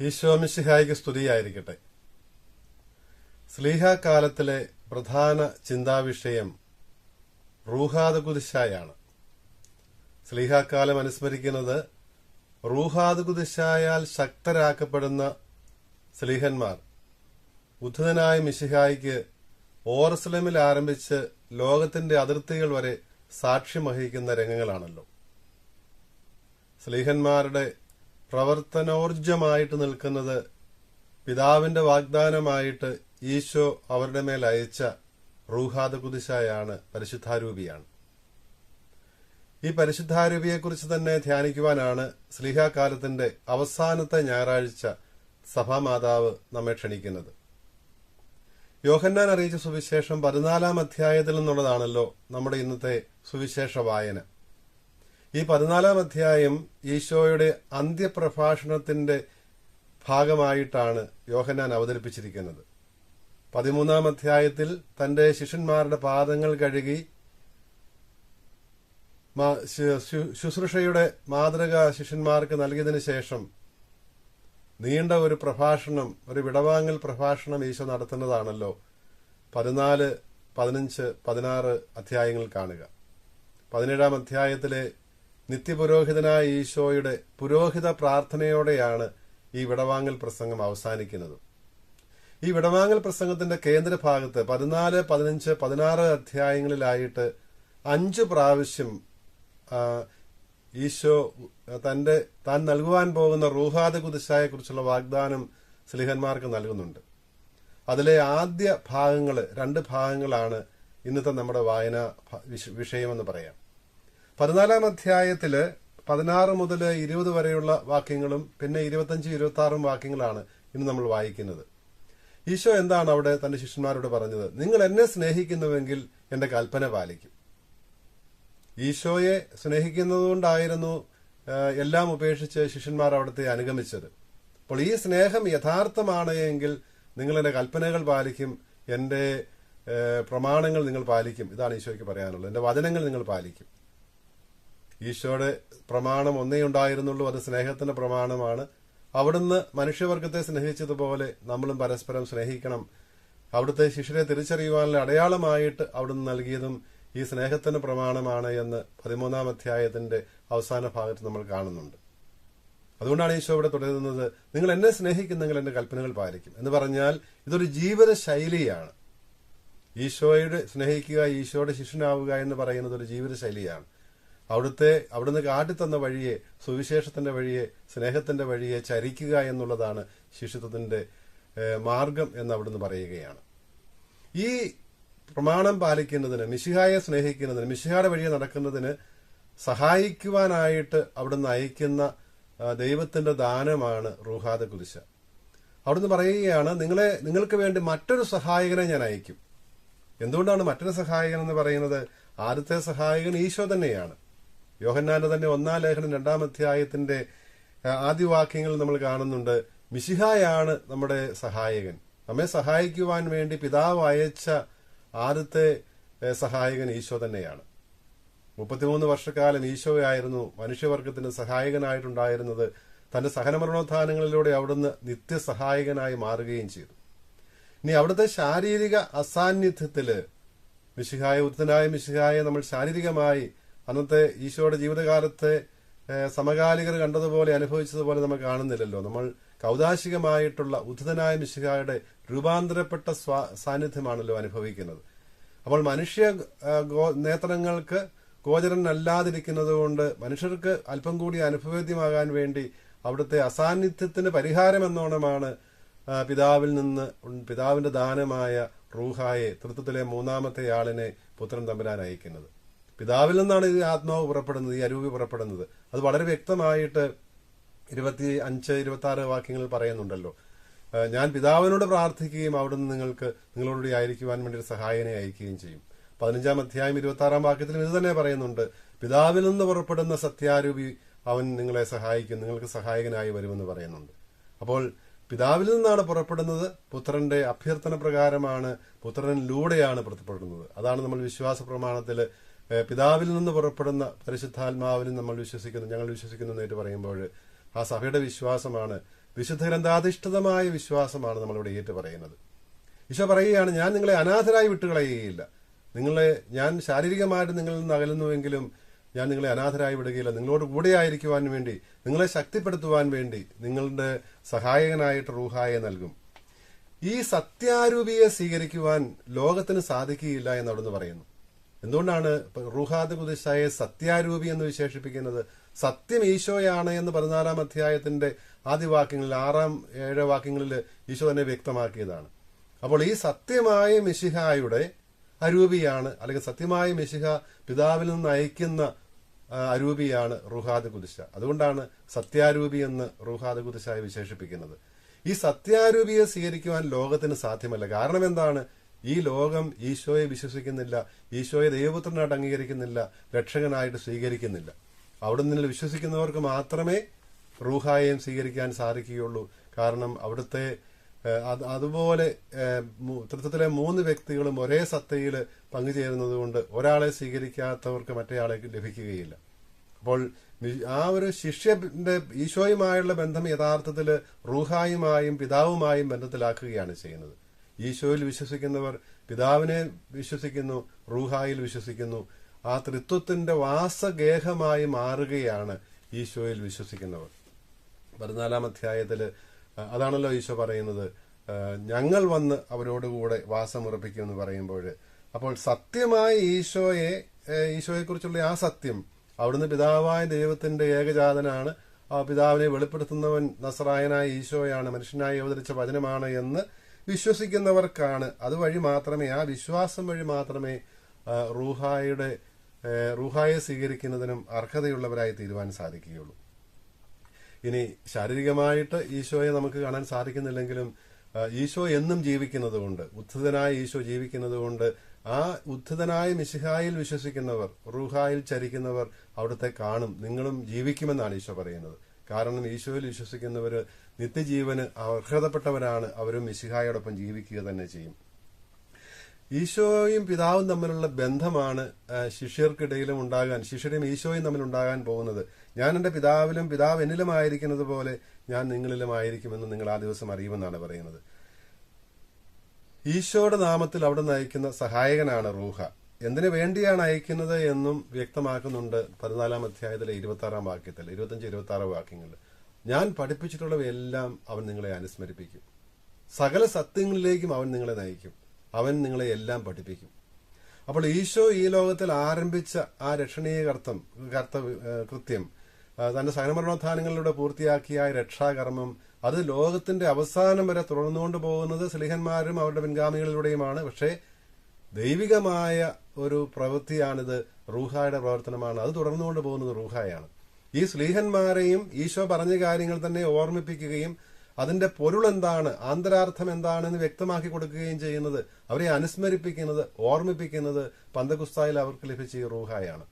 ഈശോമിശിഹായിക്ക് സ്തുതിയായിരിക്കട്ടെ. സ്ലീഹ കാലത്തിലെ പ്രധാന ചിന്താവിഷയം റൂഹാദ് കുതിശായാണ് സ്ലീഹാക്കാലം അനുസ്മരിക്കുന്നത് റൂഹാദ് കുതിശായാൽ ശക്തരാക്കപ്പെടുന്ന സ്ലീഹന്മാർ ഉദ്ധതനായ മിശിഹായിക്ക് ഓർസലമിൽ ആരംഭിച്ച് ലോകത്തിന്റെ അതിർത്തികൾ വരെ സാക്ഷ്യം വഹിക്കുന്ന രംഗങ്ങളാണല്ലോ. സ്ലീഹന്മാരുടെ പ്രവർത്തനോർജമായിട്ട് നിൽക്കുന്നത് പിതാവിന്റെ വാഗ്ദാനമായിട്ട് ഈശോ അവരുടെ മേൽ അയച്ച റൂഹാദ കുതിശായാണ് പരിശുദ്ധാരൂപിയാണ്. ഈ പരിശുദ്ധാരൂപിയെക്കുറിച്ച് തന്നെ ധ്യാനിക്കുവാനാണ് സ്ലീഹാകാലത്തിന്റെ അവസാനത്തെ ഞായറാഴ്ച സഭാമാതാവ് നമ്മെ ക്ഷണിക്കുന്നത്. യോഹന്നാൻ അറിയിച്ച സുവിശേഷം പതിനാലാം അധ്യായത്തിൽ നിന്നുള്ളതാണല്ലോ നമ്മുടെ ഇന്നത്തെ സുവിശേഷ വായന. ഈ പതിനാലാം അധ്യായം ഈശോയുടെ അന്ത്യപ്രഭാഷണത്തിന്റെ ഭാഗമായിട്ടാണ് യോഹന്നാൻ അവതരിപ്പിച്ചിരിക്കുന്നത്. പതിമൂന്നാം അധ്യായത്തിൽ തന്റെ ശിഷ്യന്മാരുടെ പാദങ്ങൾ കഴുകി ശുശ്രൂഷയുടെ മാതൃക ശിഷ്യന്മാർക്ക് നൽകിയതിനു ശേഷം നീണ്ട ഒരു പ്രഭാഷണം ഒരു വിടവാങ്ങൽ പ്രഭാഷണം ഈശോ നടത്തുന്നതാണല്ലോ. പതിനാല് പതിനഞ്ച് പതിനാറ് അധ്യായങ്ങൾ കാണുക. പതിനേഴാം അധ്യായത്തിലെ നിത്യപുരോഹിതനായ ഈശോയുടെ പുരോഹിത പ്രാർത്ഥനയോടെയാണ് ഈ വിടവാങ്ങൽ പ്രസംഗം അവസാനിക്കുന്നത്. ഈ വിടവാങ്ങൽ പ്രസംഗത്തിന്റെ കേന്ദ്രഭാഗത്ത് പതിനാല് പതിനഞ്ച് പതിനാറ് അധ്യായങ്ങളിലായിട്ട് അഞ്ച് പ്രാവശ്യം ഈശോ തന്റെ താൻ നൽകുവാൻ പോകുന്ന റൂഹാദ കുതിശായെ കുറിച്ചുള്ള വാഗ്ദാനം സ്ലിഹന്മാർക്ക് നൽകുന്നുണ്ട്. അതിലെ ആദ്യ ഭാഗങ്ങൾ രണ്ട് ഭാഗങ്ങളാണ് ഇന്നത്തെ നമ്മുടെ വായന വിഷയമെന്ന് പറയാം. പതിനാലാം അധ്യായത്തിൽ പതിനാറ് മുതൽ ഇരുപത് വരെയുള്ള വാക്യങ്ങളും പിന്നെ ഇരുപത്തഞ്ച് ഇരുപത്തി ആറും വാക്യങ്ങളാണ് ഇന്ന് നമ്മൾ വായിക്കുന്നത്. ഈശോ എന്താണ് അവിടെ തന്റെ ശിഷ്യന്മാരോട് പറഞ്ഞത്? നിങ്ങൾ എന്നെ സ്നേഹിക്കുന്നുവെങ്കിൽ എന്റെ കൽപ്പന പാലിക്കും. ഈശോയെ സ്നേഹിക്കുന്നതുകൊണ്ടായിരുന്നു എല്ലാം ഉപേക്ഷിച്ച് ശിഷ്യന്മാർ അവിടുത്തെ അനുഗമിച്ചത്. അപ്പോൾ ഈ സ്നേഹം യഥാർത്ഥമാണ് എങ്കിൽ നിങ്ങൾ എന്റെ കൽപ്പനകൾ പാലിക്കും എന്റെ പ്രമാണങ്ങൾ നിങ്ങൾ പാലിക്കും. ഇതാണ് ഈശോയ്ക്ക് പറയാനുള്ളത്. എന്റെ വചനങ്ങൾ നിങ്ങൾ പാലിക്കും. ഈശോയുടെ പ്രമാണം ഒന്നേ ഉണ്ടായിരുന്നുള്ളൂ. അത് സ്നേഹത്തിന്റെ പ്രമാണമാണ്. അവിടുന്ന് മനുഷ്യവർഗത്തെ സ്നേഹിച്ചതുപോലെ നമ്മളും പരസ്പരം സ്നേഹിക്കണം. അവിടുത്തെ ശിഷ്യരെ തിരിച്ചറിയുവാനുള്ള അടയാളമായിട്ട് അവിടുന്ന് നൽകിയതും ഈ സ്നേഹത്തിന് പ്രമാണമാണ് എന്ന് പതിമൂന്നാം അധ്യായത്തിന്റെ അവസാന ഭാഗത്ത് നമ്മൾ കാണുന്നുണ്ട്. അതുകൊണ്ടാണ് ഈശോ ഇവിടെ തുടരുന്നത് നിങ്ങൾ എന്നെ സ്നേഹിക്കുന്നെങ്കിൽ എന്റെ കൽപ്പനകൾ പാലിക്കും. എന്ന് പറഞ്ഞാൽ ഇതൊരു ജീവിത ശൈലിയാണ് ഈശോയുടെ സ്നേഹിക്കുക ഈശോയുടെ ശിഷ്യനാവുക എന്ന് പറയുന്നത് ഒരു ജീവിത ശൈലിയാണ് അവിടുത്തെ അവിടുന്ന് കാട്ടിത്തന്ന വഴിയെ സുവിശേഷത്തിന്റെ വഴിയെ സ്നേഹത്തിന്റെ വഴിയെ ചരിക്കുക എന്നുള്ളതാണ് ശിഷ്യത്വത്തിന്റെ മാർഗം എന്ന് അവിടുന്ന് പറയുകയാണ്. ഈ പ്രമാണം പാലിക്കുന്നതിന് മിശിഹായെ സ്നേഹിക്കുന്നതിന് മിശിഹായുടെ വഴിയെ നടക്കുന്നതിന് സഹായിക്കുവാനായിട്ട് അവിടുന്ന് അയക്കുന്ന ദൈവത്തിന്റെ ദാനമാണ് റൂഹാദ കുരിശ. അവിടുന്ന് പറയുകയാണ് നിങ്ങളെ നിങ്ങൾക്ക് വേണ്ടി മറ്റൊരു സഹായകനെ ഞാൻ അയക്കും. എന്തുകൊണ്ടാണ് മറ്റൊരു സഹായകൻ എന്ന് പറയുന്നത്? ആദ്യത്തെ സഹായകൻ ഈശോ തന്നെയാണ്. യോഹന്നാന്റെ തന്നെ ഒന്നാം ലേഖനം രണ്ടാം അധ്യായത്തിന്റെ ആദ്യവാക്യങ്ങൾ ആദ്യ നമ്മൾ കാണുന്നുണ്ട് മിശിഹായാണ് നമ്മുടെ സഹായകൻ. നമ്മെ സഹായിക്കുവാൻ വേണ്ടി പിതാവ് അയച്ച ആദ്യത്തെ സഹായകൻ ഈശോ തന്നെയാണ്. മുപ്പത്തിമൂന്ന് വർഷക്കാലം ഈശോയായിരുന്നു മനുഷ്യവർഗത്തിന് സഹായകനായിട്ടുണ്ടായിരുന്നത്. തന്റെ സഹനമരണോത്ഥാനങ്ങളിലൂടെ അവിടുന്ന് നിത്യസഹായകനായി മാറുകയും ചെയ്തു. ഇനി അവിടുത്തെ ശാരീരിക അസാന്നിധ്യത്തിൽ മിശിഹായ ഉത്തനായ മിശിഹായ നമ്മൾ ശാരീരികമായി അന്നത്തെ ഈശോയുടെ ജീവിതകാലത്തെ സമകാലികർ കണ്ടതുപോലെ അനുഭവിച്ചതുപോലെ നമ്മൾ കാണുന്നില്ലല്ലോ. നമ്മൾ കൗതാശികമായിട്ടുള്ള ഉദ്ധതനായ മിശിഹായുടെ രൂപാന്തരപ്പെട്ട സാന്നിധ്യമാണല്ലോ അനുഭവിക്കുന്നത്. അപ്പോൾ മനുഷ്യ നേത്രങ്ങൾക്ക് ഗോചരനല്ലാതിരിക്കുന്നത് കൊണ്ട് മനുഷ്യർക്ക് അല്പം കൂടി അനുഭവേദ്യമാകാൻ വേണ്ടി അവിടുത്തെ അസാന്നിധ്യത്തിന് പരിഹാരം എന്നോണമാണ് പിതാവിൽ നിന്ന് പിതാവിന്റെ ദാനമായ റൂഹായെ തൃത്വത്തിലെ മൂന്നാമത്തെ ആളിനെ പുത്രൻ തമ്പുരാൻ അയക്കുന്നത്. പിതാവിൽ നിന്നാണ് ഈ ആത്മാവ് പുറപ്പെടുന്നത് ഈ അരൂപി പുറപ്പെടുന്നത്. അത് വളരെ വ്യക്തമായിട്ട് ഇരുപത്തി അഞ്ച് ഇരുപത്തി ആറ് വാക്യങ്ങൾ പറയുന്നുണ്ടല്ലോ. ഞാൻ പിതാവിനോട് പ്രാർത്ഥിക്കുകയും അവിടുന്ന് നിങ്ങൾക്ക് നിങ്ങളോടുകൂടി ആയിരിക്കുവാൻ വേണ്ടി ഒരു സഹായനെ അയക്കുകയും ചെയ്യും. പതിനഞ്ചാം അധ്യായം ഇരുപത്തി ആറാം വാക്യത്തിലും ഇത് തന്നെ പറയുന്നുണ്ട്. പിതാവിൽ നിന്ന് പുറപ്പെടുന്ന സത്യാരൂപി അവൻ നിങ്ങളെ സഹായിക്കും. നിങ്ങൾക്ക് സഹായകനായി വരുമെന്ന് പറയുന്നുണ്ട്. അപ്പോൾ പിതാവിൽ നിന്നാണ് പുറപ്പെടുന്നത്. പുത്രന്റെ അഭ്യർത്ഥന പ്രകാരമാണ് പുത്രനിലൂടെയാണ് പുറപ്പെടുന്നത്. അതാണ് നമ്മൾ വിശ്വാസ പ്രമാണത്തിൽ പിതാവിൽ നിന്ന് പുറപ്പെടുന്ന പരിശുദ്ധാത്മാവിനും നമ്മൾ വിശ്വസിക്കുന്നു ഞങ്ങൾ വിശ്വസിക്കുന്നു എന്നായിട്ട് പറയുമ്പോൾ ആ സഭയുടെ വിശ്വാസമാണ്. വിശുദ്ധ ഗ്രന്ഥാധിഷ്ഠിതമായ വിശ്വാസമാണ് നമ്മളിവിടെ ഏറ്റു പറയുന്നത്. ഈശോ പറയുകയാണ് ഞാൻ നിങ്ങളെ അനാഥരായി വിട്ടുകളയുകയില്ല നിങ്ങളെ ഞാൻ ശാരീരികമായിട്ട് നിങ്ങളിൽ നിന്ന് അകലുന്നുവെങ്കിലും ഞാൻ നിങ്ങളെ അനാഥരായി വിടുകയില്ല. നിങ്ങളോട് കൂടെ ആയിരിക്കുവാൻ വേണ്ടി നിങ്ങളെ ശക്തിപ്പെടുത്തുവാൻ വേണ്ടി നിങ്ങളുടെ സഹായകനായിട്ട് റൂഹായെ നൽകും. ഈ സത്യാരൂപിയെ സ്വീകരിക്കുവാൻ ലോകത്തിന് സാധിക്കുകയില്ല എന്ന് അവിടുന്ന് പറയുന്നു. എന്തുകൊണ്ടാണ് റുഹാദ് കുദിശായെ സത്യാരൂപി എന്ന് വിശേഷിപ്പിക്കുന്നത്? സത്യം ഈശോയാണ് എന്ന് പതിനാലാം അധ്യായത്തിന്റെ ആദ്യ വാക്യങ്ങളിൽ ആറാം ഏഴ് വാക്യങ്ങളിൽ ഈശോ തന്നെ വ്യക്തമാക്കിയതാണ്. അപ്പോൾ ഈ സത്യമായ മിശിഹായുടെ അരൂപിയാണ് അല്ലെങ്കിൽ സത്യമായ മിശിഹ പിതാവിൽ നിന്ന് അയക്കുന്ന അരൂപിയാണ് റുഹാദ് കുതിശ അതുകൊണ്ടാണ് സത്യാരൂപി എന്ന് റുഹാദ് കുതിശായി വിശേഷിപ്പിക്കുന്നത്. ഈ സത്യാരൂപിയെ സ്വീകരിക്കുവാൻ ലോകത്തിന് സാധ്യമല്ല. കാരണം എന്താണ്? ഈ ലോകം ഈശോയെ വിശ്വസിക്കുന്നില്ല ഈശോയെ ദൈവപുത്രനായിട്ട് അംഗീകരിക്കുന്നില്ല രക്ഷകനായിട്ട് സ്വീകരിക്കുന്നില്ല. അവിടെ നിന്ന് വിശ്വസിക്കുന്നവർക്ക് മാത്രമേ റൂഹായെയും സ്വീകരിക്കാൻ സാധിക്കുകയുള്ളൂ. കാരണം അവിടുത്തെ അതുപോലെ തൃത്വത്തിലെ മൂന്ന് വ്യക്തികളും ഒരേ സത്തയിൽ പങ്കുചേരുന്നത് കൊണ്ട് ഒരാളെ സ്വീകരിക്കാത്തവർക്ക് മറ്റേയാളെ ലഭിക്കുകയില്ല. അപ്പോൾ ആ ഒരു ശിഷ്യന്റെ ഈശോയുമായുള്ള ബന്ധം യഥാർത്ഥത്തിൽ റൂഹായുമായും പിതാവുമായും ബന്ധത്തിലാക്കുകയാണ് ചെയ്യുന്നത്. ഈശോയിൽ വിശ്വസിക്കുന്നവർ പിതാവിനെ വിശ്വസിക്കുന്നു റൂഹായിൽ വിശ്വസിക്കുന്നു. ആ തൃത്വത്തിന്റെ വാസഗേഹമായി മാറുകയാണ് ഈശോയിൽ വിശ്വസിക്കുന്നവർ. പതിനാലാം അധ്യായത്തിൽ അതാണല്ലോ ഈശോ പറയുന്നത്. ഞങ്ങൾ വന്ന് അവരോടുകൂടെ വാസമുറപ്പിക്കുമെന്ന് പറയുമ്പോൾ അപ്പോൾ സത്യമായ ഈശോയെ ഈശോയെക്കുറിച്ചുള്ള ആ സത്യം അവിടുന്ന് പിതാവായ ദൈവത്തിന്റെ ഏകജാതനാണ്. ആ പിതാവിനെ വെളിപ്പെടുത്തുന്നവൻ നസറായനായ ഈശോയാണ് മനുഷ്യനായി അവതരിച്ച വചനമാണ് എന്ന് വിശ്വസിക്കുന്നവർക്കാണ്. അതുവഴി മാത്രമേ ആ വിശ്വാസം വഴി മാത്രമേ റൂഹായുടെ റൂഹായെ സ്വീകരിക്കുന്നതിനും അർഹതയുള്ളവരായി തീരുവാൻ സാധിക്കുകയുള്ളൂ. ഇനി ശാരീരികമായിട്ട് ഈശോയെ നമുക്ക് കാണാൻ സാധിക്കുന്നില്ലെങ്കിലും ഈശോ എന്നും ജീവിക്കുന്നത് കൊണ്ട് ഉത്ഥിതനായ ഈശോ ജീവിക്കുന്നത് കൊണ്ട് ആ ഉത്ഥിതനായ മിശിഹായിൽ വിശ്വസിക്കുന്നവർ റൂഹായിൽ ചരിക്കുന്നവർ അവിടുത്തെ കാണും. നിങ്ങളും ജീവിക്കുമെന്നാണ് ഈശോ പറയുന്നത്. കാരണം ഈശോയിൽ വിശ്വസിക്കുന്നവർ നിത്യജീവന് അർഹതപ്പെട്ടവരാണ്. അവരും മിശിഹായോടൊപ്പം ജീവിക്കുക തന്നെ ചെയ്യും. ഈശോയും പിതാവും തമ്മിലുള്ള ബന്ധമാണ് ശിഷ്യർക്കിടയിലും ഉണ്ടാകാൻ ശിഷ്യരും ഈശോയും തമ്മിൽ ഉണ്ടാകാൻ പോകുന്നത്. ഞാൻ എന്റെ പിതാവിലും പിതാവ് എന്നിലുമായിരിക്കുന്നത് പോലെ ഞാൻ നിങ്ങളിലുമായിരിക്കുമെന്ന് നിങ്ങൾ ആ ദിവസം അറിയുമെന്നാണ് പറയുന്നത്. ഈശോയുടെ നാമത്തിൽ അവിടെ നയിക്കുന്ന സഹായകനാണ് റൂഹ. എന്തിനു വേണ്ടിയാണ് അയക്കുന്നത് എന്നും വ്യക്തമാക്കുന്നുണ്ട് പതിനാലാം അധ്യായത്തിലെ ഇരുപത്തി ആറാം വാക്യത്തിൽ ഇരുപത്തഞ്ച് ഇരുപത്തി ആറ് വാക്യങ്ങളിൽ. ഞാൻ പഠിപ്പിച്ചിട്ടുള്ളവയെല്ലാം അവൻ നിങ്ങളെ അനുസ്മരിപ്പിക്കും. സകല സത്യങ്ങളിലേക്കും അവൻ നിങ്ങളെ നയിക്കും. അവൻ നിങ്ങളെ എല്ലാം പഠിപ്പിക്കും. അപ്പോൾ ഈശോ ഈ ലോകത്തിൽ ആരംഭിച്ച ആ രക്ഷണീയ കർത്തം കർത്ത കൃത്യം തന്റെ സഹനമരണോത്ഥാനങ്ങളിലൂടെ പൂർത്തിയാക്കിയ രക്ഷാകർമ്മം അത് ലോകത്തിന്റെ അവസാനം വരെ തുടർന്നുകൊണ്ട് പോകുന്നത് സ്ലിഹന്മാരും അവരുടെ പിൻഗാമികളിലൂടെയുമാണ്. പക്ഷേ ദൈവികമായ ഒരു പ്രവൃത്തിയാണിത്. റൂഹായുടെ പ്രവർത്തനമാണ്. അത് തുടർന്നുകൊണ്ട് പോകുന്നത് റൂഹായാണ്. ഈ സ്ലീഹന്മാരെയും ഈശോ പറഞ്ഞ കാര്യങ്ങൾ തന്നെ ഓർമ്മിപ്പിക്കുകയും അതിന്റെ പൊരുൾ എന്താണ് ആന്തരാർത്ഥം എന്താണെന്ന് വ്യക്തമാക്കി കൊടുക്കുകയും ചെയ്യുന്നത് അവരെ അനുസ്മരിപ്പിക്കുന്നത് ഓർമ്മിപ്പിക്കുന്നത് പന്തകുസ്തായിൽ അവർക്ക് ലഭിച്ച ഈ റൂഹായാണ്.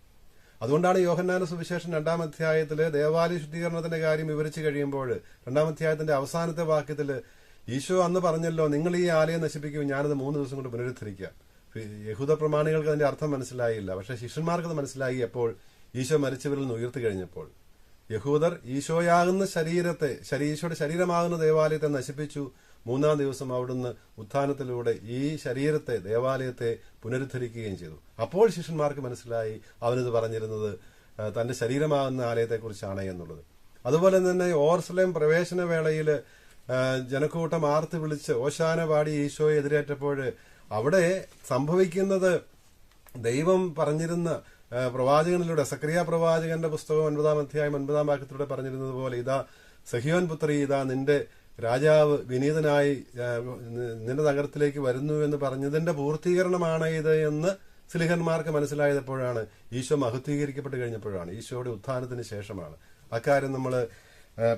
അതുകൊണ്ടാണ് യോഹന്നാന സുവിശേഷം രണ്ടാം അധ്യായത്തിൽ ദേവാലയ ശുദ്ധീകരണത്തിന്റെ കാര്യം വിവരിച്ചു കഴിയുമ്പോൾ രണ്ടാം അധ്യായത്തിന്റെ അവസാനത്തെ വാക്യത്തിൽ ഈശോ അന്ന് പറഞ്ഞല്ലോ നിങ്ങൾ ഈ ആലയം നശിപ്പിക്കും ഞാനത് മൂന്ന് ദിവസം കൊണ്ട് പുനരുദ്ധരിക്കാം യഹൂദ പ്രമാണികൾക്ക് അതിന്റെ അർത്ഥം മനസ്സിലായില്ല. പക്ഷെ ശിഷ്യന്മാർക്ക് അത് മനസ്സിലായി എപ്പോൾ? ഈശോ മരിച്ചവരിൽ നിന്ന് ഉയർത്തി കഴിഞ്ഞപ്പോൾ. യഹൂദർ ഈശോയാകുന്ന ശരീരത്തെ ഈശോയുടെ ശരീരമാകുന്ന ദേവാലയത്തെ നശിപ്പിച്ചു. മൂന്നാം ദിവസം അവിടുന്ന് ഉത്ഥാനത്തിലൂടെ ഈ ശരീരത്തെ ദേവാലയത്തെ പുനരുദ്ധരിക്കുകയും ചെയ്തു. അപ്പോൾ ശിഷ്യന്മാർക്ക് മനസ്സിലായി അവനത് പറഞ്ഞിരുന്നത് തന്റെ ശരീരമാകുന്ന ആലയത്തെക്കുറിച്ചാണ് എന്നുള്ളത്. അതുപോലെ തന്നെ ഓർസലേം പ്രവേശന വേളയിൽ ജനക്കൂട്ടം ആർത്ത് വിളിച്ച് ഓശാന പാടി ഈശോയെ എതിരേറ്റപ്പോൾ അവിടെ സംഭവിക്കുന്നത് ദൈവം പറഞ്ഞിരുന്ന പ്രവാചകനിലൂടെ സക്രിയ പ്രവാചകന്റെ പുസ്തകം ഒൻപതാം അധ്യായം ഒൻപതാം വാക്യത്തിലൂടെ പറഞ്ഞിരുന്നത് പോലെ ഇതാ സഹിയോൻ പുത്രി ഇതാ നിന്റെ രാജാവ് വിനീതനായി നിന്റെ നഗരത്തിലേക്ക് വരുന്നു എന്ന് പറഞ്ഞതിന്റെ പൂർത്തീകരണമാണ് ഇത് എന്ന് സ്ലിഹന്മാർക്ക് മനസ്സിലായപ്പോഴാണ് ഈശോ മഹത്വീകരിക്കപ്പെട്ട് കഴിഞ്ഞപ്പോഴാണ് ഈശോയുടെ ഉത്ഥാനത്തിന് ശേഷമാണ്. അക്കാര്യം നമ്മൾ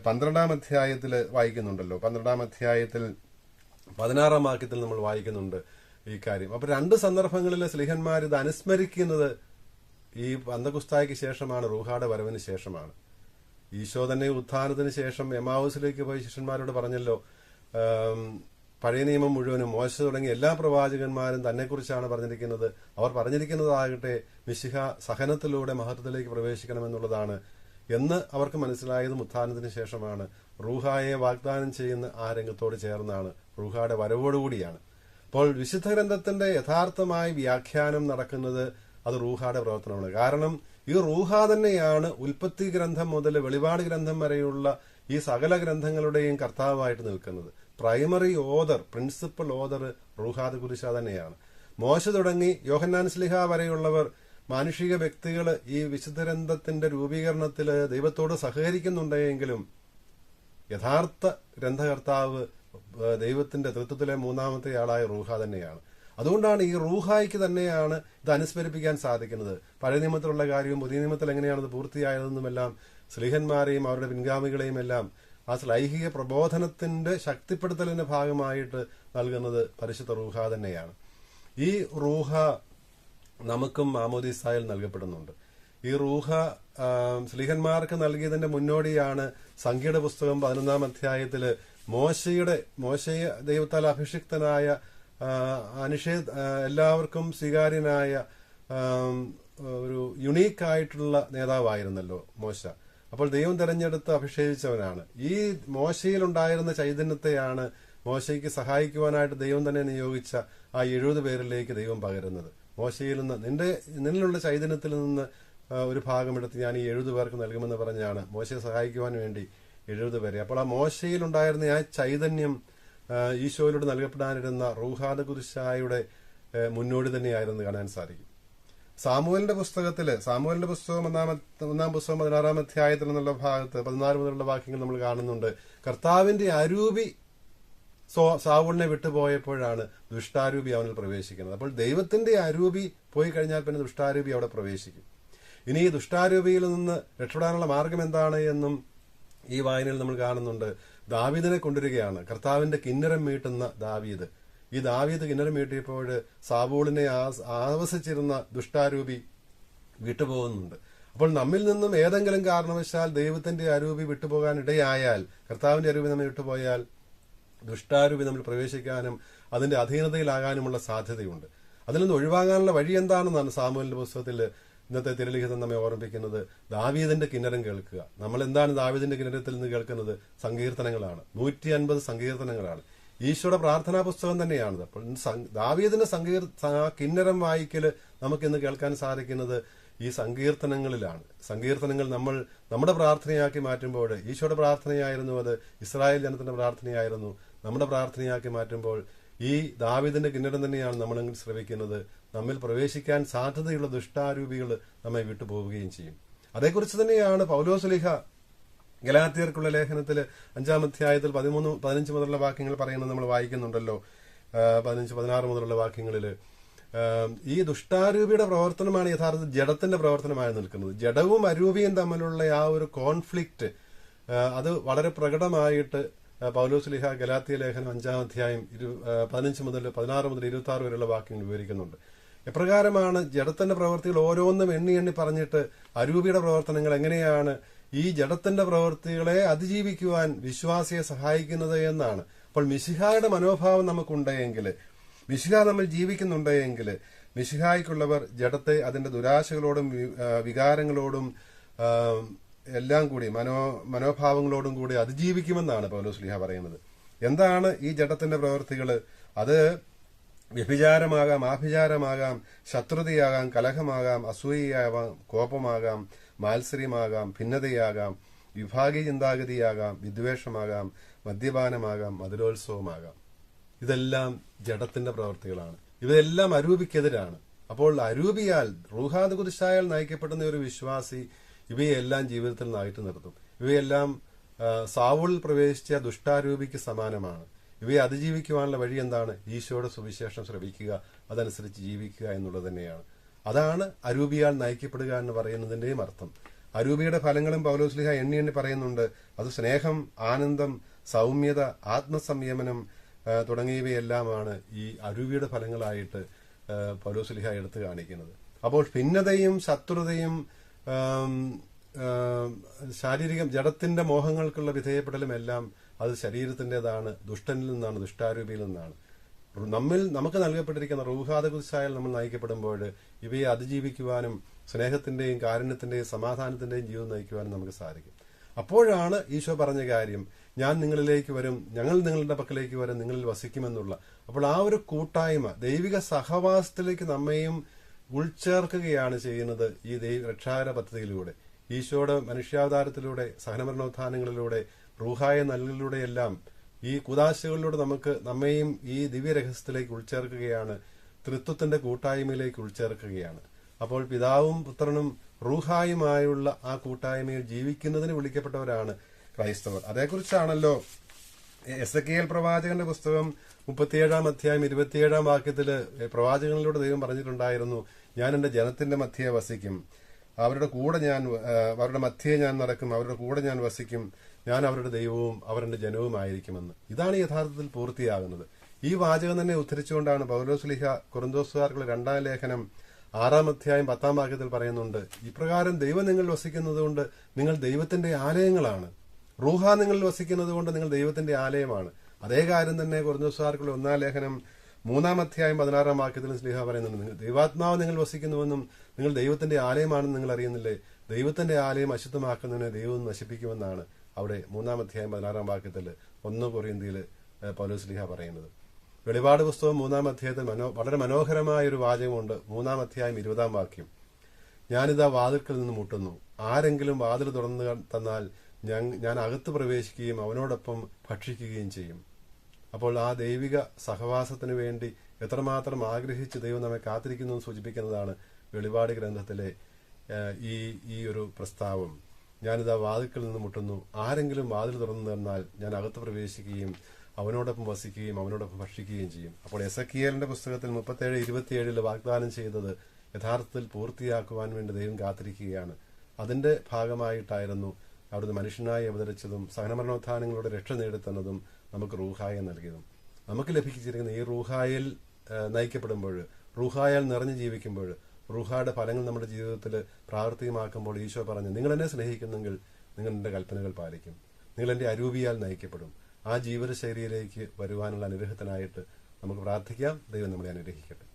പന്ത്രണ്ടാം അധ്യായത്തിൽ വായിക്കുന്നുണ്ടല്ലോ. പന്ത്രണ്ടാം അധ്യായത്തിൽ പതിനാറാം വാക്യത്തിൽ നമ്മൾ വായിക്കുന്നുണ്ട് ഈ കാര്യം. അപ്പൊ രണ്ട് സന്ദർഭങ്ങളിൽ സ്ലിഹന്മാർ ഇത് അനുസ്മരിക്കുന്നത് ഈ പന്തകുസ്തായ്ക്ക് ശേഷമാണ് റൂഹാടെ വരവിന് ശേഷമാണ്. ഈശോ തന്നെ ഉത്ഥാനത്തിന് ശേഷം എമാവൂസിലേക്ക് പോയി ശിഷ്യന്മാരോട് പറഞ്ഞല്ലോ പഴയ നിയമം മുഴുവനും മോശ തുടങ്ങിയ എല്ലാ പ്രവാചകന്മാരും തന്നെക്കുറിച്ചാണ് പറഞ്ഞിരിക്കുന്നത്. അവർ പറഞ്ഞിരിക്കുന്നതാകട്ടെ മിശിഹ സഹനത്തിലൂടെ മഹത്വത്തിലേക്ക് പ്രവേശിക്കണമെന്നുള്ളതാണ് എന്ന് അവർക്ക് മനസ്സിലായതും ഉത്ഥാനത്തിന് ശേഷമാണ്. റൂഹായെ വാഗ്ദാനം ചെയ്യുന്ന ആ രംഗത്തോട് ചേർന്നാണ്. റൂഹായുടെ വരവോടുകൂടിയാണ്. അപ്പോൾ വിശുദ്ധ ഗ്രന്ഥത്തിന്റെ യഥാർത്ഥമായ വ്യാഖ്യാനം നടക്കുന്നത് അത് റൂഹായുടെ പ്രവർത്തനമാണ്. കാരണം ഈ റൂഹ തന്നെയാണ് ഉൽപ്പത്തി ഗ്രന്ഥം മുതൽ വെളിപാട് ഗ്രന്ഥം വരെയുള്ള ഈ സകല ഗ്രന്ഥങ്ങളുടെയും കർത്താവായിട്ട് നിൽക്കുന്നത്. പ്രൈമറി ഓദർ പ്രിൻസിപ്പൽ ഓദർ റൂഹാദ് കുരിശ തന്നെയാണ്. മോശ തുടങ്ങി യോഹന്നാൻ സ്ലിഹ വരെയുള്ളവർ മാനുഷിക വ്യക്തികൾ ഈ വിശുദ്ധ ഗ്രന്ഥത്തിന്റെ രൂപീകരണത്തിൽ ദൈവത്തോട് സഹകരിക്കുന്നുണ്ടെങ്കിലും യഥാർത്ഥ ഗ്രന്ഥകർത്താവ് ദൈവത്തിന്റെ തൃത്വത്തിലെ മൂന്നാമത്തെ ആളായ റൂഹ തന്നെയാണ്. അതുകൊണ്ടാണ് ഈ റൂഹായിക്ക് തന്നെയാണ് ഇത് അനുസ്മരിപ്പിക്കാൻ സാധിക്കുന്നത്. പഴയ നിയമത്തിലുള്ള കാര്യവും പുതിയ നിയമത്തിൽ എങ്ങനെയാണ് ഇത് പൂർത്തിയായതെന്നുമെല്ലാം സ്ലീഹന്മാരെയും അവരുടെ പിൻഗാമികളെയും എല്ലാം ആ ലൈഹിക പ്രബോധനത്തിന്റെ ശക്തിപ്പെടുത്തലിന്റെ ഭാഗമായിട്ട് നൽകുന്നത് പരിശുദ്ധ റൂഹ തന്നെയാണ്. ഈ റൂഹ നമുക്കും മാമോദിസായിൽ നൽകപ്പെടുന്നുണ്ട്. ഈ റൂഹ സ്ലീഹന്മാർക്ക് നൽകിയതിന്റെ മുന്നോടിയാണ് സംഖ്യയുടെ പുസ്തകം പതിനൊന്നാം അധ്യായത്തിൽ മോശയുടെ മോശയെ ദൈവത്താൽ അഭിഷിക്തനായ അനിഷേ എല്ലാവർക്കും സ്വീകാര്യനായ ഒരു യുണീക്ക് ആയിട്ടുള്ള നേതാവായിരുന്നല്ലോ മോശ. അപ്പോൾ ദൈവം തെരഞ്ഞെടുത്ത് അഭിഷേകിച്ചവനാണ്. ഈ മോശയിലുണ്ടായിരുന്ന ചൈതന്യത്തെയാണ് മോശയ്ക്ക് സഹായിക്കുവാനായിട്ട് ദൈവം തന്നെ നിയോഗിച്ച ആ എഴുപത് പേരിലേക്ക് ദൈവം പകരുന്നത്. മോശയിൽ നിന്ന് നിന്റെ നിന്നിലുള്ള ചൈതന്യത്തിൽ നിന്ന് ഒരു ഭാഗമെടുത്ത് ഞാൻ ഈ എഴുപത് പേർക്ക് നൽകുമെന്ന് പറഞ്ഞാണ് മോശയെ സഹായിക്കുവാൻ വേണ്ടി എഴുപത് പേരെ. അപ്പോൾ ആ മോശയിലുണ്ടായിരുന്ന ആ ചൈതന്യം ഈശോയിലൂടെ നൽകപ്പെടാനിരുന്ന റൂഹാദ് കുരിശായുടെ മുന്നോടി തന്നെയായിരുന്നു കാണാൻ സാധിക്കും. സാമുവലിന്റെ പുസ്തകത്തിൽ സാമുവലിന്റെ പുസ്തകം ഒന്നാമത്തെ ഒന്നാം പുസ്തകം പതിനാറാം അധ്യായത്തിൽ എന്നുള്ള ഭാഗത്ത് പതിനാല് മുതലുള്ള വാക്യങ്ങൾ നമ്മൾ കാണുന്നുണ്ട്. കർത്താവിന്റെ അരൂപി സോ- വിട്ടുപോയപ്പോഴാണ് ദുഷ്ടാരൂപി അവനിൽ പ്രവേശിക്കുന്നത്. അപ്പോൾ ദൈവത്തിന്റെ അരൂപി പോയി കഴിഞ്ഞാൽ പിന്നെ ദുഷ്ടാരൂപി അവിടെ പ്രവേശിക്കും. ഇനി ഈ ദുഷ്ടാരൂപിയിൽ നിന്ന് രക്ഷപ്പെടാനുള്ള മാർഗം എന്താണ് എന്നും ഈ വായനയിൽ നമ്മൾ കാണുന്നുണ്ട്. ദാവീദിനെ കൊണ്ടുവരികയാണ്. കർത്താവിന്റെ കിന്നരം മീട്ടുന്ന ദാവീദ്. ഈ ദാവീദ് കിന്നരം മീട്ടിയപ്പോൾ സാബൂളിനെ ആവസിച്ചിരുന്ന ദുഷ്ടാരൂപി വിട്ടുപോകുന്നുണ്ട്. അപ്പോൾ നമ്മിൽ നിന്നും ഏതെങ്കിലും കാരണവശാൽ ദൈവത്തിന്റെ അരൂപി വിട്ടുപോകാൻ ഇടയായാൽ കർത്താവിന്റെ അരൂപി നമ്മൾ വിട്ടുപോയാൽ ദുഷ്ടാരൂപി നമ്മൾ പ്രവേശിക്കാനും അതിന്റെ അധീനതയിലാകാനുമുള്ള സാധ്യതയുണ്ട്. അതിൽ നിന്ന് ഒഴിവാകാനുള്ള വഴി എന്താണെന്നാണ് സാമുവലിന്റെ പുസ്തകത്തിൽ ഇന്നത്തെ തിരലിഖിതം നമ്മെ ഓർമ്മിപ്പിക്കുന്നത് ദാവീദിന്റെ കിന്നരം കേൾക്കുക. നമ്മൾ എന്താണ് ദാവീദിന്റെ കിന്നരത്തിൽ നിന്ന് കേൾക്കുന്നത്? സങ്കീർത്തനങ്ങളാണ്. നൂറ്റി അൻപത് സങ്കീർത്തനങ്ങളാണ്. ഈശോയുടെ പ്രാർത്ഥനാ പുസ്തകം തന്നെയാണിത്. അപ്പോൾ ദാവീദിന്റെ സങ്കീർ കിന്നരം വായിക്കൽ നമുക്ക് ഇന്ന് കേൾക്കാൻ സാധിക്കുന്നത് ഈ സങ്കീർത്തനങ്ങളിലാണ്. സങ്കീർത്തനങ്ങൾ നമ്മൾ നമ്മുടെ പ്രാർത്ഥനയാക്കി മാറ്റുമ്പോൾ ഈശോയുടെ പ്രാർത്ഥനയായിരുന്നു അത്. ഇസ്രായേൽ ജനത്തിന്റെ പ്രാർത്ഥനയായിരുന്നു. നമ്മുടെ പ്രാർത്ഥനയാക്കി മാറ്റുമ്പോൾ ഈ ദാവിദിന്റെ കിന്നരം തന്നെയാണ് നമ്മളെങ്കിൽ ശ്രവിക്കുന്നത്. നമ്മിൽ പ്രവേശിക്കാൻ സാധ്യതയുള്ള ദുഷ്ടാരൂപികൾ നമ്മെ വിട്ടുപോവുകയും ചെയ്യും. അതേക്കുറിച്ച് തന്നെയാണ് പൗലോസുലിഹ ഗലാത്തിയർക്കുള്ള ലേഖനത്തിൽ അഞ്ചാം അധ്യായത്തിൽ പതിമൂന്ന് പതിനഞ്ച് മുതലുള്ള വാക്യങ്ങൾ പറയുന്നത് നമ്മൾ വായിക്കുന്നുണ്ടല്ലോ. പതിനഞ്ച് പതിനാറ് മുതലുള്ള വാക്യങ്ങളിൽ. ഈ ദുഷ്ടാരൂപിയുടെ പ്രവർത്തനമാണ് യഥാർത്ഥത്തിൽ ജഡത്തിന്റെ പ്രവർത്തനമായി നിൽക്കുന്നത്. ജഡവും അരൂപിയും തമ്മിലുള്ള ആ ഒരു കോൺഫ്ലിക്റ്റ് അത് വളരെ പ്രകടമായിട്ട് ആ, പൗലോസ് ലിഹ ഗലാത്തിയ ലേഖനം അഞ്ചാം അധ്യായം ഇരു പതിനഞ്ച് മുതൽ പതിനാറ് മുതൽ ഇരുപത്തി ആറ് വരെയുള്ള വാക്യങ്ങൾ വിവരിക്കുന്നുണ്ട്. എപ്രകാരമാണ് ജഡത്തിന്റെ പ്രവൃത്തികൾ ഓരോന്നും എണ്ണി എണ്ണി പറഞ്ഞിട്ട് അരൂപിയുടെ പ്രവർത്തനങ്ങൾ എങ്ങനെയാണ് ഈ ജഡത്തിന്റെ പ്രവൃത്തികളെ അതിജീവിക്കുവാൻ വിശ്വാസിയെ സഹായിക്കുന്നത് എന്നാണ്. അപ്പോൾ മിശിഹായുടെ മനോഭാവം നമുക്കുണ്ടെങ്കിൽ മിശിഹ നമ്മൾ ജീവിക്കുന്നുണ്ടെങ്കിൽ മിശിഹായ്ക്കുള്ളവർ ജഡത്തെ അതിന്റെ ദുരാശകളോടും വികാരങ്ങളോടും എല്ലാം കൂടി മനോ മനോഭാവങ്ങളോടും കൂടി അതിജീവിക്കുമെന്നാണ് പൗലോസ്ലിഹ പറയുന്നത്. എന്താണ് ഈ ജഡത്തിന്റെ പ്രവൃത്തികൾ അത് വ്യഭിചാരമാകാം ആഭിചാരമാകാം ശത്രുതയാകാം കലഹമാകാം അസൂയയാവാം കോപമാകാം മാത്സര്യമാകാം ഭിന്നതയാകാം വിഭാഗീയ ചിന്താഗതിയാകാം വിദ്വേഷമാകാം മദ്യപാനമാകാം മധുരോത്സവമാകാം. ഇതെല്ലാം ജഡത്തിന്റെ പ്രവർത്തികളാണ്. ഇവയെല്ലാം അരൂപിക്കെതിരാണ്. അപ്പോൾ അരൂപിയാൽ റൂഹാദ് നയിക്കപ്പെടുന്ന ഒരു വിശ്വാസി ഇവയെല്ലാം ജീവിതത്തിൽ അകറ്റി നിർത്തും. ഇവയെല്ലാം സാവുളിൽ പ്രവേശിച്ച ദുഷ്ടാരൂപിക്ക് സമാനമാണ്. ഇവയെ അതിജീവിക്കുവാനുള്ള വഴി എന്താണ്? ഈശോയുടെ സുവിശേഷം ശ്രവിക്കുക അതനുസരിച്ച് ജീവിക്കുക എന്നുള്ളത് തന്നെയാണ്. അതാണ് അരൂപിയാൽ നയിക്കപ്പെടുക എന്ന് പറയുന്നതിന്റെയും അർത്ഥം. അരൂപിയുടെ ഫലങ്ങളും പൗലോസ്ലിഹ എണ്ണി എണ്ണി പറയുന്നുണ്ട്. അത് സ്നേഹം ആനന്ദം സൗമ്യത ആത്മസംയമനം തുടങ്ങിയവയെല്ലാമാണ് ഈ അരൂപിയുടെ ഫലങ്ങളായിട്ട് പൗലോസ്ലിഹ എടുത്തു കാണിക്കുന്നത്. അപ്പോൾ ഭിന്നതയും ശത്രുതയും ശാരീരികം ജഡത്തിന്റെ മോഹങ്ങൾക്കുള്ള വിധേയപ്പെടലും എല്ലാം അത് ശരീരത്തിന്റെതാണ് ദുഷ്ടനിൽ നിന്നാണ് ദുഷ്ടാരൂപിയിൽ നിന്നാണ്. നമ്മിൽ നമുക്ക് നൽകപ്പെട്ടിരിക്കുന്ന റൂഹാദ കുതിച്ചായാൽ നമ്മൾ നയിക്കപ്പെടുമ്പോൾ ഇവയെ അതിജീവിക്കുവാനും സ്നേഹത്തിന്റെയും കാരുണ്യത്തിന്റെയും സമാധാനത്തിന്റെയും ജീവിതം നയിക്കുവാനും നമുക്ക് സാധിക്കും. അപ്പോഴാണ് ഈശോ പറഞ്ഞ കാര്യം ഞാൻ നിങ്ങളിലേക്ക് വരും ഞങ്ങൾ നിങ്ങളുടെ പക്കലേക്ക് വരും നിങ്ങളിൽ വസിക്കുമെന്നുള്ള. അപ്പോൾ ആ ഒരു കൂട്ടായ്മ ദൈവിക സഹവാസത്തിലേക്ക് നമ്മയും ഉൾച്ചേർക്കുകയാണ് ചെയ്യുന്നത് ഈ ദൈവ രക്ഷാകര പദ്ധതിയിലൂടെ. ഈശോയുടെ മനുഷ്യാവതാരത്തിലൂടെ സഹനമരണോത്ഥാനങ്ങളിലൂടെ റൂഹായ നൽകലിലൂടെയെല്ലാം ഈ കുദാശകളിലൂടെ നമുക്ക് നമ്മയും ഈ ദിവ്യരഹസ്യത്തിലേക്ക് ഉൾച്ചേർക്കുകയാണ് തൃത്വത്തിന്റെ കൂട്ടായ്മയിലേക്ക് ഉൾച്ചേർക്കുകയാണ്. അപ്പോൾ പിതാവും പുത്രനും റൂഹായുമായുള്ള ആ കൂട്ടായ്മയിൽ ജീവിക്കുന്നതിന് വിളിക്കപ്പെട്ടവരാണ് ക്രൈസ്തവർ. അതേക്കുറിച്ചാണല്ലോ എസ് കെ എൽ പ്രവാചകന്റെ പുസ്തകം മുപ്പത്തിയേഴാം അധ്യായം ഇരുപത്തിയേഴാം വാക്യത്തിൽ പ്രവാചകനിലൂടെ ദൈവം പറഞ്ഞിട്ടുണ്ടായിരുന്നു ഞാൻ എന്റെ ജനത്തിന്റെ മധ്യേ വസിക്കും. അവരുടെ കൂടെ ഞാൻ അവരുടെ മധ്യയെ ഞാൻ നടക്കും അവരുടെ കൂടെ ഞാൻ വസിക്കും ഞാൻ അവരുടെ ദൈവവും അവരുടെ ജനവുമായിരിക്കുമെന്ന് ഇതാണ് യഥാർത്ഥത്തിൽ പൂർത്തിയാകുന്നത്. ഈ വാചകം തന്നെ ഉദ്ധരിച്ചുകൊണ്ടാണ് പൗലോസ്ലിഹ കുറുന്തോസുകാർക്കുള്ള രണ്ടാം ലേഖനം ആറാം അധ്യായം പത്താം വാക്യത്തിൽ പറയുന്നുണ്ട് ഇപ്രകാരം ദൈവം നിങ്ങൾ വസിക്കുന്നതുകൊണ്ട് നിങ്ങൾ ദൈവത്തിന്റെ ആലയങ്ങളാണ്. റൂഹ നിങ്ങൾ വസിക്കുന്നതുകൊണ്ട് നിങ്ങൾ ദൈവത്തിന്റെ ആലയമാണ്. അതേ കാര്യം തന്നെ കുറുന്തോസുകാർക്കുള്ള ഒന്നാം ലേഖനം മൂന്നാം അധ്യായം പതിനാറാം വാക്യത്തിൽ സ്ലിഹ പറയുന്നുണ്ട് ദൈവാത്മാവ് നിങ്ങൾ വസിക്കുന്നുവെന്നും നിങ്ങൾ ദൈവത്തിന്റെ ആലയമാണെന്ന് നിങ്ങൾ അറിയുന്നില്ലേ? ദൈവത്തിന്റെ ആലയം അശുദ്ധമാക്കുന്നതിനെ ദൈവം നശിപ്പിക്കുമെന്നാണ് അവിടെ മൂന്നാം അധ്യായം പതിനാറാം വാക്യത്തിൽ ഒന്ന് കൊറിയന്തിയിൽ പൗലോസ്ലിഹ പറയുന്നത്. വെളിപാട് പുസ്തകം മൂന്നാം അധ്യായത്തിൽ മനോ വളരെ മനോഹരമായ ഒരു വാചകമുണ്ട്. മൂന്നാം അധ്യായം ഇരുപതാം വാക്യം. ഞാനിതാ വാതിൽക്കൽ നിന്ന് മുട്ടുന്നു. ആരെങ്കിലും വാതിൽ തുറന്നു തന്നാൽ ഞാൻ അകത്ത് പ്രവേശിക്കുകയും അവനോടൊപ്പം ഭക്ഷിക്കുകയും ചെയ്യും. അപ്പോൾ ആ ദൈവിക സഹവാസത്തിന് വേണ്ടി എത്രമാത്രം ആഗ്രഹിച്ച് ദൈവം നമ്മെ കാത്തിരിക്കുന്നു എന്ന് സൂചിപ്പിക്കുന്നതാണ് വെളിപാട് ഗ്രന്ഥത്തിലെ ഈ ഈ ഒരു പ്രസ്താവം. ഞാനിതാ വാതിൽക്കിൽ നിന്ന് മുട്ടുന്നു. ആരെങ്കിലും വാതിൽ തുറന്നു തന്നാൽ ഞാൻ അകത്ത് പ്രവേശിക്കുകയും അവനോടൊപ്പം വസിക്കുകയും അവനോടൊപ്പം ഭക്ഷിക്കുകയും ചെയ്യും. അപ്പോൾ എസ് എ പുസ്തകത്തിൽ മുപ്പത്തേഴ് ഇരുപത്തിയേഴിൽ വാഗ്ദാനം ചെയ്തത് യഥാർത്ഥത്തിൽ പൂർത്തിയാക്കുവാൻ വേണ്ടി ദൈവം കാത്തിരിക്കുകയാണ്. അതിന്റെ ഭാഗമായിട്ടായിരുന്നു അവിടുന്ന് മനുഷ്യനായി അവതരിച്ചതും സഹനമരണോത്ഥാനങ്ങളുടെ രക്ഷ നേടിത്തന്നതും നമുക്ക് റൂഹായ നൽകിയതും. നമുക്ക് ലഭിച്ചിരിക്കുന്ന ഈ റൂഹായിൽ നയിക്കപ്പെടുമ്പോൾ റൂഹായാൽ നിറഞ്ഞു ജീവിക്കുമ്പോൾ റൂഹായുടെ ഫലങ്ങൾ നമ്മുടെ ജീവിതത്തിൽ പ്രാവർത്തികമാക്കുമ്പോൾ ഈശോ പറഞ്ഞു നിങ്ങൾ എന്നെ സ്നേഹിക്കുന്നെങ്കിൽ നിങ്ങൾ കൽപ്പനകൾ പാലിക്കും. നിങ്ങൾ എന്റെ അരൂപിയാൽ നയിക്കപ്പെടും. ആ ജീവിതശൈലിയിലേക്ക് വരുവാനുള്ള അനുഗ്രഹത്തിനായിട്ട് നമുക്ക് പ്രാർത്ഥിക്കാം. ദൈവം നമ്മളെ അനുഗ്രഹിക്കട്ടെ.